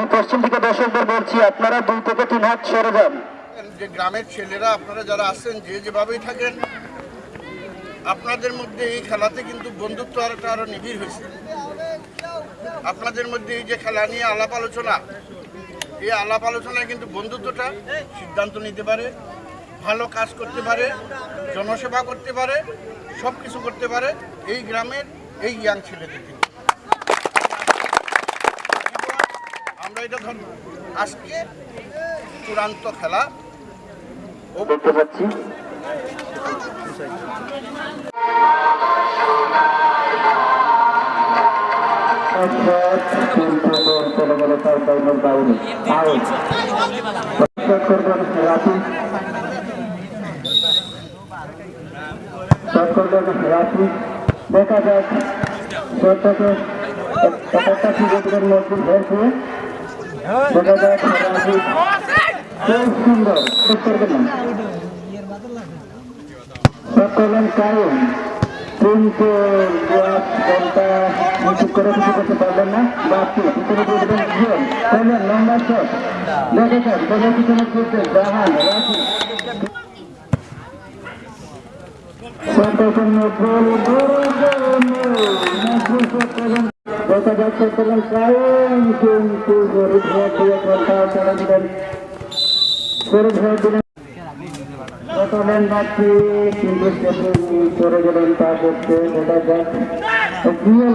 আমি পশ্চিম থেকে দর্শকদের বলছি, আপনারা দুই থেকে তিন হাত সরে যান। যে গ্রামের ছেলেরা, আপনারা যারা আছেন, যে যেভাবেই থাকেন, আপনাদের মধ্যে এই খেলাতে কিন্তু বন্ধুত্ব আরেকটা আরও নিবিড় হয়েছে। আপনাদের মধ্যে এই যে খেলা নিয়ে আলাপ আলোচনা, এই আলাপ আলোচনায় কিন্তু বন্ধুত্বটা সিদ্ধান্ত নিতে পারে, ভালো কাজ করতে পারে, জনসেবা করতে পারে সব কিছু করতে পারে এই গ্রামের এই ইয়াং ছেলেদের আমরা এটা ধর আজকে চূড়ান্ত খেলা। করবেন রাফি দেখা যাক একটা মধ্যে করবেন কায়ুম কিন্তু করে কিছু করতে পারবেন না বাকি পিছনে দিয়ে দেবেন জিয়ন লম্বা শট বোঝার পিছনে করতে জাহান রাখি দেখা যাচ্ছে করলেন কায়ুম কিন্তু গরিব চলে দিলেন গরিব দিলেন গতলেন যাচ্ছি কিন্তু সেটি গেলেন তা করতে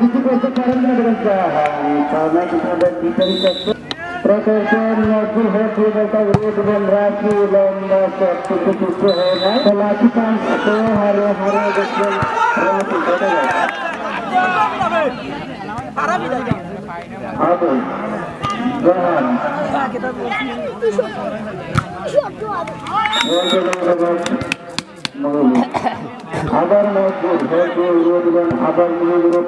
কিছু করতে পারেন না কারণ প্রকল্পের নতুন হয়ে দিয়ে বলতে উড়িয়ে দেবেন রাখি লম্বা সব কিছু হয়ে যায়। তো লাঠি পান তো হারে হারে দেখবেন রাখি দেখা যায় আবার মজবুত হয়ে উড়িয়ে দিলেন আবার উড়িয়ে দিলে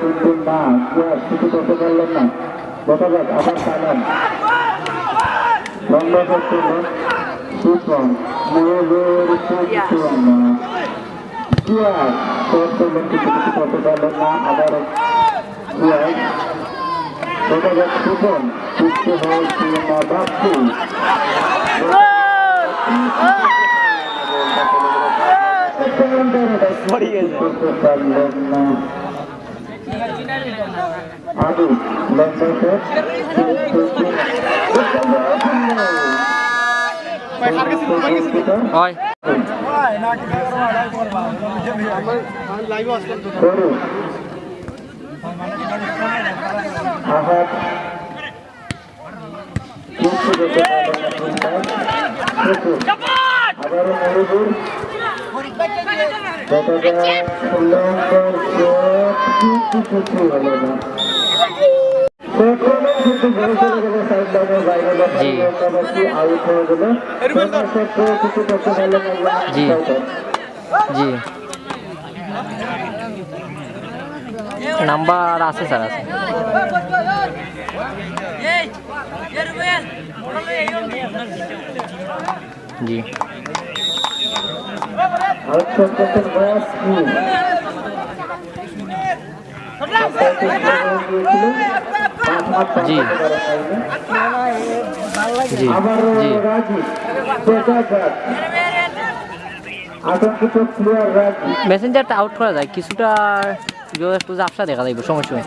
কিন্তু না শুধু করতে না যাক আবার চালান লম্বা করতে সুপন ময়ূর সুপন কিয়াস শেষ করলেন কিছু করতে পারলেন না আবার দেখা যাক সুপন সুস্থ হয়েছে না বাপ্পু আদু হয় করু আহাত কিন্তু দেখতে আবারও মরুদুর দেখা যায় লঙ্কার কিছু কিছু হলো না জি। জি নাম্বার আছে স্যার আছে। জি। কি জি। জি জি। মেসেঞ্জারটা আউট করা যায় কিছুটা একটু আফসা দেখা যাইব সময় সময়।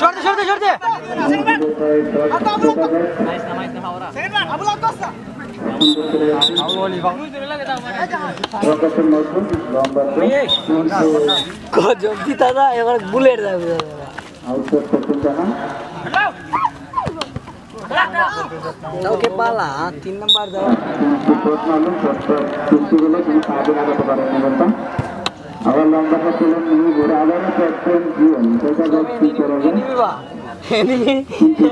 সরতে সরতে সরতে জলদি দাদা এবার বুলেট যাবে ওকে পালা তিন নাম্বার দাও আবার লম্বাটা ছিলেন নিয়ে ঘুরে আবার ক্যাপ্টেন জীবন। দেখা কি করবে এনিমি কিন্তু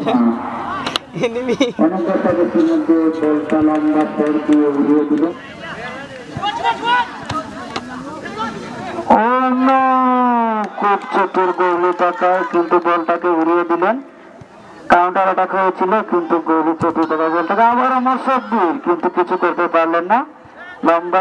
অনেক কথা ব্যক্তির মধ্যে বলটা লম্বা পর দিয়ে উড়িয়ে দিল ও খুব চতুর গোলি টাকায় কিন্তু বলটাকে উড়িয়ে দিলেন। কাউন্টার অ্যাটাক হয়েছিল কিন্তু গোলি চতুর টাকা বলটাকে আবার আমার সব্বির কিন্তু কিছু করতে পারলেন না। লম্বা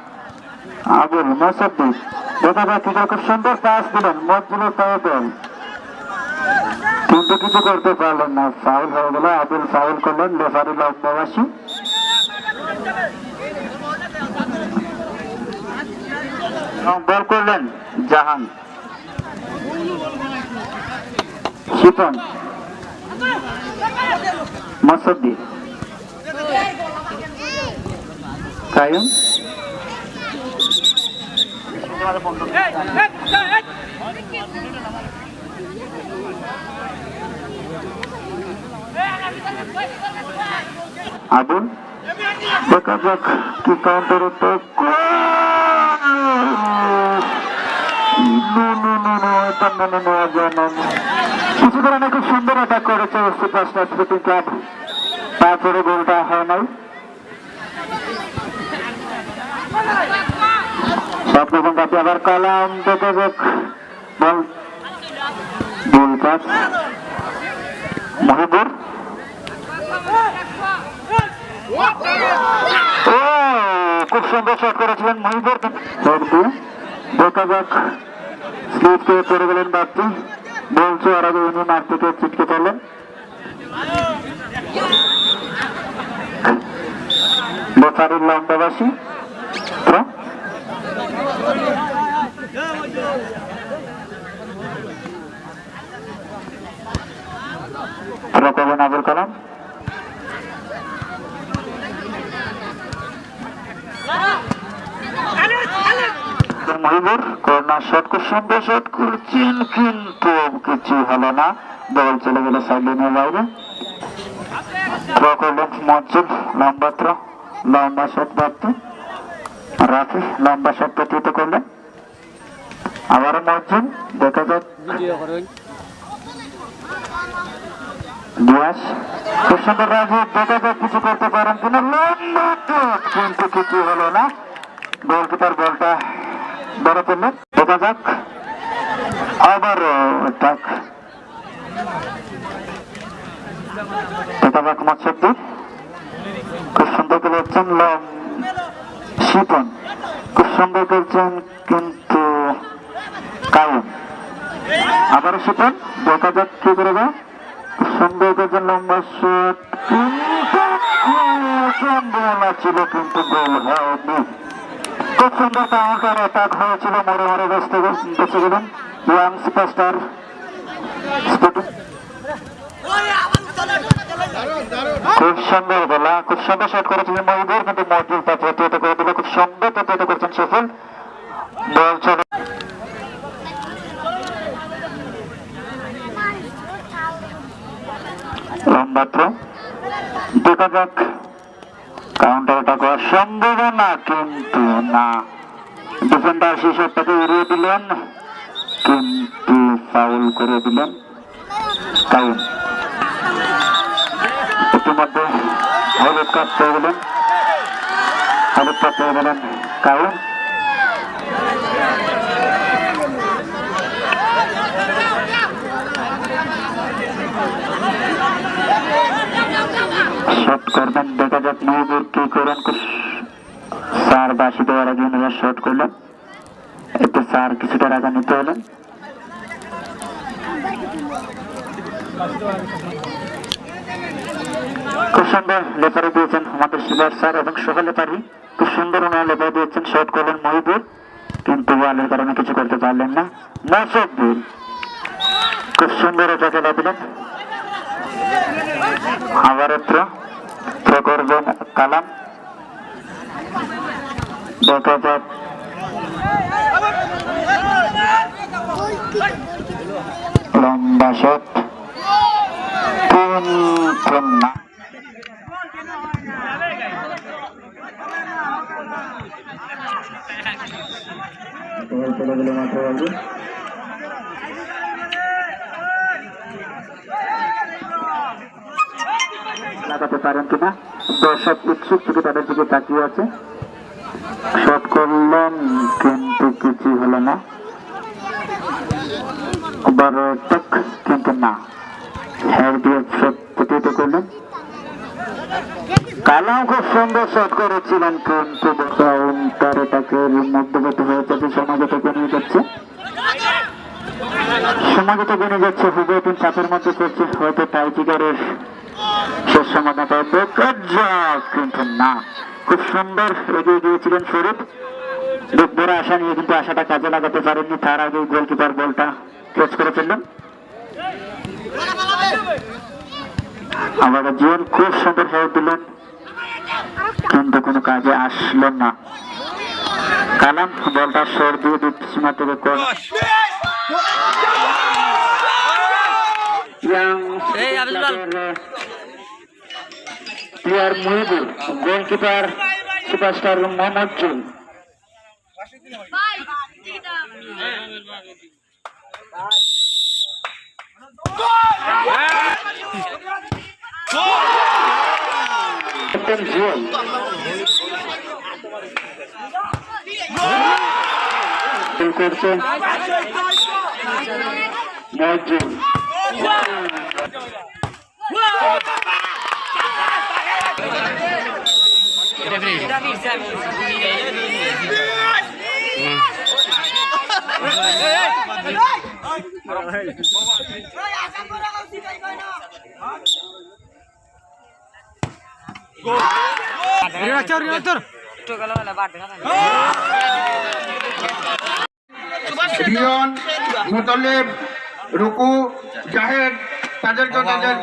আবুল মোসাদ্দিক করে খুব সুন্দর পাস দিলেন মজবুলের পায়ে দেন কিন্তু কিছু করতে পারলেন না ফাউল হয়ে গেল আবুল ফাউল করলেন লেফারি লম্বাবাসী বল করলেন জাহান। শিপন মসদ্দি কায়ুম আবুল, দেখা যাক কি কাউন্টার অ্যাটাক কিছু কারণে খুব সুন্দর অ্যাটাক করেছে সুপারস্টার স্পোর্টিং ক্লাব। তারপরে গোলটা হয় নাই। সবরকম কাছে আবার কালাম যাক বল গোল পাস মহিবুর ও খুব সুন্দর শট করেছিলেন মহিবুর শট দেখা যাক স্লিপ থেকে পড়ে গেলেন বাপটি বলছো আর আগে উনি মাঠ থেকে ছিটকে পড়লেন বেফারুল লম্বাবাসী করবেন আবুল কালাম। মহিবুর কর্নার শট খুব সুন্দর শট করছেন কিন্তু কিছু হলো না। বল চলে গেল সাইডলাইনের বাইরে। থ্রো করলেন মজ্জুল লম্বা থ্রো লম্বা শট বাড়তে। রাফি লম্বা শট প্রতিহত করলেন। আবারও মজ্জুল দেখা যাক। রাজীব দেখা যাক কিছু করতে পারেন লম্বা কিন্তু কিছু হলো না। গোলকিপার বলটা ধরে দেখা যাক। আবার অ্যাটাক দেখা যাক মৎস্যদ্বীপ খুব সুন্দর খেলেছেন লম শিপন। খুব সুন্দর কিন্তু কায়ম আবারও শিপন দেখা যাক কি করে যায়। খুব সুন্দর খেলছেন লম্বা শট কিন্তু সম্ভাবনা ছিল, কিন্তু গোল হয়নি। খুব সুন্দর কাউন্টার অ্যাটাক হয়েছিল মরে মরে বেঁচতে বেঁচে গেলেন। ইয়াং সুপারস্টার খুব সুন্দর বলা খুব সুন্দর শট করেছিলেন মহিবুর কিন্তু মহিবুর তা প্রতিহত করে দিল। খুব সুন্দর প্রতিহত করেছেন সফল থ্রো দেখা যাক, কাউন্টার অ্যাটাক হওয়ার সম্ভাবনা কিন্তু না। ডিফেন্ডার সেই শটটাকে উড়িয়ে দিলেন, কিন্তু ফাউল করে দিলেন কাউন। ইতিমধ্যে হলুদ কাপ পেয়ে গেলেন। হলুদ কাপ পেয়ে গেলেন কাউন। শট করবেন দেখা যাক মহিবুর কি করেন স্যার বাসি দেওয়ার আগে উনি শট করলেন একটু স্যার কিছুটা রাগা নিতে হলেন। খুব সুন্দর লেপারি দিয়েছেন আমাদের শিলার স্যার এবং সহ লেপারি। খুব সুন্দর ওনারা লেপারি দিয়েছেন শর্ট করলেন মহিবুর কিন্তু ওয়ালের কারণে কিছু করতে পারলেন না। মসব্বুর খুব সুন্দর এটা খেলা দিলেন। আবারও থ্রো থ্রো করবেন কালাম। দেখা যাক। চলে গেলে মাঠে লাগাতে পারেন কিনা? দর্শক উৎসুক থেকে তাদের দিকে তাকিয়ে আছে। শট করলেন, কিন্তু কিছু হলো না। বারো টক, কিন্তু না। হেড দিয়ে করলেন। খুব সুন্দর শট করেছিলেন, কিন্তু এটাকে মধ্যবর্তী হয়ে যাচ্ছে সমাজটা নিয়ে যাচ্ছে। বেড়ে যাচ্ছে চাপের মধ্যে করছে, হয়তো টাই চিকারের সমাধান কিন্তু না। খুব সুন্দর এগিয়ে গিয়েছিলেন শরীফ বড় আশা নিয়ে কিন্তু আশাটা কাজে লাগাতে পারেননি। তার আগে গোলকিপার বলটা ক্যাচ করে ফেললেন। জীবন খুব সুন্দর হেল্প দিলেন কিন্তু কোনো কাজে আসলেন না। কালাম, বলটা সর দিয়ে সীমা থেকে কর। Player Muhibur goalkeeper superstar Mohammad joule captain Jewel goal করছে মজুল রিয়ন মোতালেব রুকু জাহেদ তাদেরকে তাদের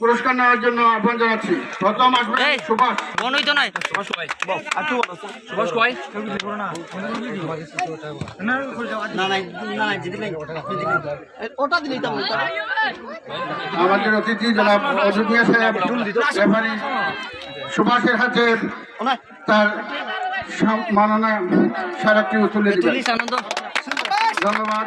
পুরস্কার নেওয়ার জন্য আহ্বান জানাচ্ছি। প্রথম আসবে সুভাষ। মনই তো নাই সুভাষ কয় আমাদের অতিথি জনাব অযোধ্যা সাহেব রেফারি সুভাষের হাতে তার মাননা স্মারকটি তুলে দিলেন ধন্যবাদ।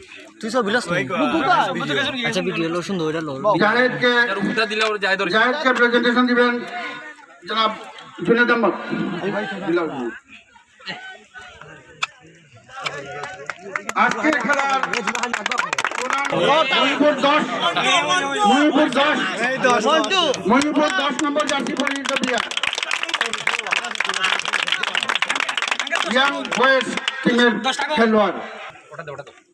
তুই সব বিলাস আচ্ছা ভিডিও লো সুন্দর এটা লো জাহেদকে জাহেদকে প্রেজেন্টেশন দিবেন। জনাব জুনেদ আহমদ। আজকের খেলার মণিপুর দশ। মণিপুর দশ। মণিপুর দশ নম্বর জার্সি পরিণত প্লেয়ার ইয়াং বয়েস টিমের খেলোয়াড়। এবার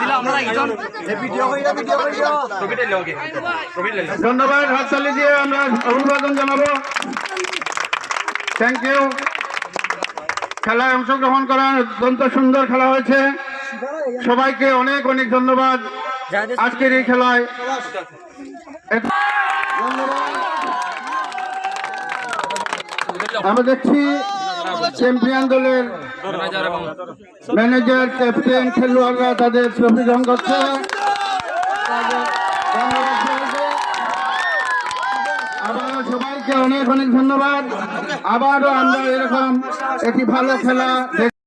দিলাম আমরা একজন ধন্যবাদ দিয়ে আমরা অভিবাদন জানাব। থ্যাংক ইউ খেলায় অংশগ্রহণ করার অত্যন্ত সুন্দর খেলা হয়েছে। সবাইকে অনেক অনেক ধন্যবাদ। আজকের এই খেলায় আমরা দেখছি চ্যাম্পিয়ন দলের ম্যানেজার, ক্যাপ্টেন, খেলোয়াড়রা তাদের ট্রফি করছে। আবারও সবাইকে অনেক অনেক ধন্যবাদ। আবারও আমরা এরকম একটি ভালো খেলা